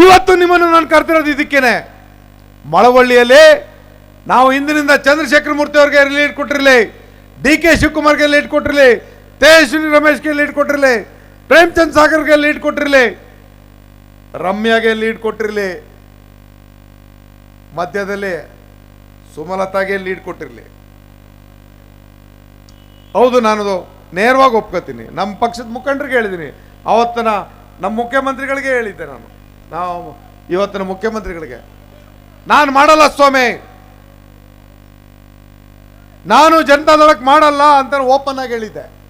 ಇವತ್ತು ನಿಮ್ಮನ್ನು ನಾನು ಕರ್ತಿರೋದು ಇದಕ್ಕೇನೆ. ಮಳವಳ್ಳಿಯಲ್ಲಿ ನಾವು ಇಂದಿನಿಂದ ಚಂದ್ರಶೇಖರ ಮೂರ್ತಿ ಅವ್ರಿಗೆ ಲೀಡ್ ಕೊಟ್ಟಿರಲಿ ಡಿ ಕೆ ಶಿವಕುಮಾರ್ಗೆ ಲೀಡ್ ಕೊಟ್ಟಿರಲಿ ತೇಜಸ್ವಿನಿ ರಮೇಶ್ಗೆ ಲೀಡ್ ಕೊಟ್ಟಿರಲಿ, ಪ್ರೇಮ್ಚಂದ್ ಸಾಗರ್ಗೆ ಲೀಡ್ ಕೊಟ್ಟಿರಲಿ, ರಮ್ಯಾಗೆ ಲೀಡ್ ಕೊಟ್ಟಿರಲಿ, ಮಧ್ಯದಲ್ಲಿ ಸುಮಲತಾಗೆ ಲೀಡ್ ಕೊಟ್ಟಿರಲಿ. ಹೌದು ನಾನು ನೇರವಾಗಿ ಒಪ್ಕೋತೀನಿ. ನಮ್ಮ ಪಕ್ಷದ ಮುಖಂಡರಿಗೆ ಹೇಳಿದ್ದೀನಿ. ಅವತ್ತನ ನಮ್ಮ ಮುಖ್ಯಮಂತ್ರಿಗಳಿಗೆ ಹೇಳಿದ್ದೆ ನಾನು. ನಾವು ಇವತ್ತಿನ ಮುಖ್ಯಮಂತ್ರಿಗಳಿಗೆ. ನಾನು ಮಾಡಲ್ಲ ಸ್ವಾಮಿ. ನಾನು ಜನತಾದಳಕ್ಕೆ ಮಾಡಲ್ಲ ಅಂತ ಓಪನ್ ಆಗಿ ಹೇಳಿದ್ದೆ.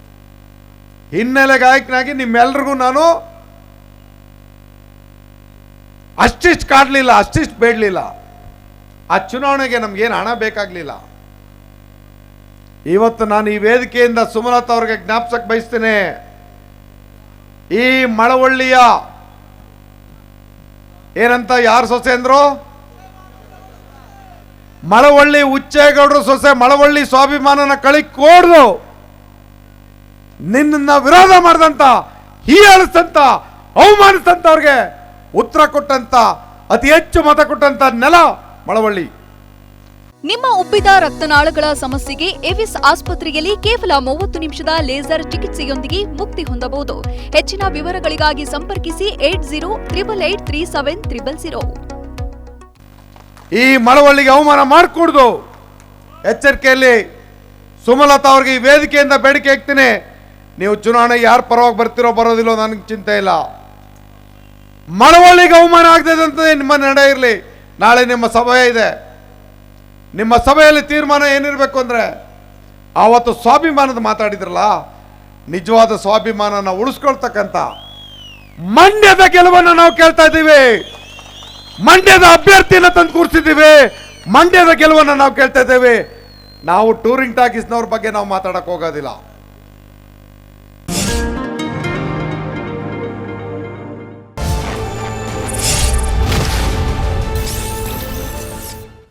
ಹಿನ್ನೆಲೆ ಗಾಯಕನಾಗಿ ನಿಮ್ಮೆಲ್ರಿಗೂ ನಾನು ಅಷ್ಟಿಷ್ಟು ಕಾಡಲಿಲ್ಲ, ಅಷ್ಟಿಷ್ಟು ಬೇಡಲಿಲ್ಲ. ಆ ಚುನಾವಣೆಗೆ ನಮಗೇನು ಹಣ ಬೇಕಾಗಲಿಲ್ಲ. ಇವತ್ತು ನಾನು ಈ ವೇದಿಕೆಯಿಂದ ಸುಮಲತಾ ಅವ್ರಿಗೆ ಜ್ಞಾಪಿಸಕ್ಕೆ ಬಯಸ್ತೇನೆ. ಈ ಮಳವಳ್ಳಿಯ ಏನಂತ ಯಾರು ಸೊಸೆ ಅಂದ್ರು? ಮಳವಳ್ಳಿ ಉಚ್ಚೇಗೌಡರು ಸೊಸೆ, ಮಳವಳ್ಳಿ ಸ್ವಾಭಿಮಾನನ ಕಳಿ ಕೋಡ್ದು ನಿನ್ನ ವಿರೋಧ ಮಾಡಿದಂತ, ಹೀಯಾಳಿಸ್ತಂತ ಅವಮಾನಿಸ್ತಂತವ್ರಿಗೆ ಉತ್ತರ ಕೊಟ್ಟಂತ, ಅತಿ ಹೆಚ್ಚು ಮತ ಕೊಟ್ಟಂತ ನೆಲ ಮಳವಳ್ಳಿ. ನಿಮ್ಮ ಉಬ್ಬಿದ ರಕ್ತನಾಳಗಳ ಸಮಸ್ಯೆಗೆ ಎವಿಸ್ ಆಸ್ಪತ್ರೆಯಲ್ಲಿ ಕೇವಲ ಮೂವತ್ತು ನಿಮಿಷದ ಲೇಸರ್ ಚಿಕಿತ್ಸೆಯೊಂದಿಗೆ ಮುಕ್ತಿ ಹೊಂದಬಹುದು. ಹೆಚ್ಚಿನ ವಿವರಗಳಿಗಾಗಿ ಸಂಪರ್ಕಿಸಿ eight zero triple eight three seven triple zero. ಈ ಮಳವಳ್ಳಿಗೆ ಅವಮಾನ ಮಾಡಿಕೊಡ್ದು. ಎಚ್ಚರಿಕೆಯಲ್ಲಿ ಸುಮಲತಾ ಅವ್ರಿಗೆ ಈ ವೇದಿಕೆಯಿಂದ ಬೇಡಿಕೆ ಹಾಕ್ತೀನಿ ನೀವು ಚುನಾವಣೆ ಯಾರು ಪರವಾಗಿ ಬರ್ತಿರೋ ಬರೋದಿಲ್ಲೋ ನನಗೆ ಚಿಂತೆ ಇಲ್ಲ. ಮಳವಳ್ಳಿಗೆ ಅವಮಾನ ಆಗದಂತೆ ನಿಮ್ಮ ನಡೆ ಇರಲಿ ನಾಳೆ ನಿಮ್ಮ ಸಭೆ ಇದೆ. ನಿಮ್ಮ ಸಭೆಯಲ್ಲಿ ತೀರ್ಮಾನ ಏನಿರಬೇಕು ಅಂದರೆ ಆವತ್ತು ಸ್ವಾಭಿಮಾನದ ಮಾತಾಡಿದ್ರಲ್ಲ, ನಿಜವಾದ ಸ್ವಾಭಿಮಾನನ ಉಳಿಸ್ಕೊಳ್ತಕ್ಕಂಥ ಮಂಡ್ಯದ ಗೆಲುವನ್ನು ನಾವು ಕೇಳ್ತಾ ಇದ್ದೀವಿ. ಮಂಡ್ಯದ ಅಭ್ಯರ್ಥಿಯನ್ನು ತಂದು ಕೂರಿಸಿದ್ದೀವಿ. ಮಂಡ್ಯದ ಗೆಲುವನ್ನು ನಾವು ಕೇಳ್ತಾ ಇದ್ದೇವೆ. ನಾವು ಟೂರಿಂಗ್ ಟಾಕೀಸ್ನವ್ರ ಬಗ್ಗೆ ನಾವು ಮಾತಾಡೋಕೆ ಹೋಗೋದಿಲ್ಲ.